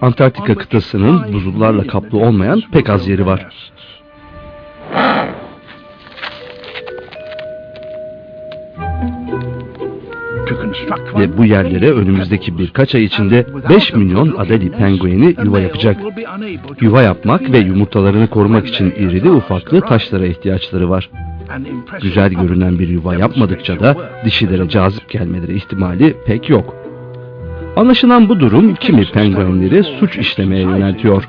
Antarktika kıtasının buzullarla kaplı olmayan pek az yeri var. Ve bu yerlere önümüzdeki birkaç ay içinde 5 milyon Adeli pengueni yuva yapacak. Yuva yapmak ve yumurtalarını korumak için irili ufaklı taşlara ihtiyaçları var. Güzel görünen bir yuva yapmadıkça da dişilere cazip gelmeleri ihtimali pek yok. Anlaşılan bu durum kimi penguenleri suç işlemeye yöneltiyor.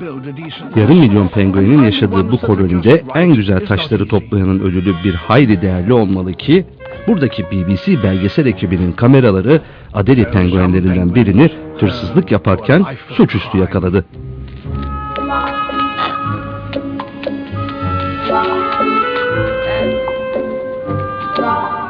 Yarım milyon penguenin yaşadığı bu kolonide en güzel taşları toplayanın ödülü bir hayli değerli olmalı ki buradaki BBC belgesel ekibinin kameraları Adeli penguenlerinden birini hırsızlık yaparken suçüstü yakaladı. Rock.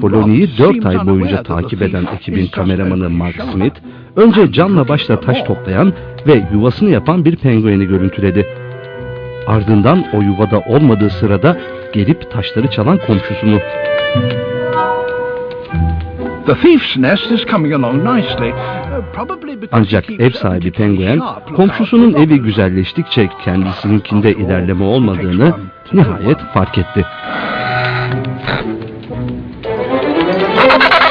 Koloniyi 4 ay boyunca takip eden ekibin kameramanı Mark Smith, önce canla başla taş toplayan ve yuvasını yapan bir pengueni görüntüledi. Ardından o yuvada olmadığı sırada gelip taşları çalan komşusunu. Uh, Ancak ev sahibi penguen komşusunun evi güzelleştikçe kendisininkinde ilerleme olmadığını nihayet fark etti. Ha ha ha!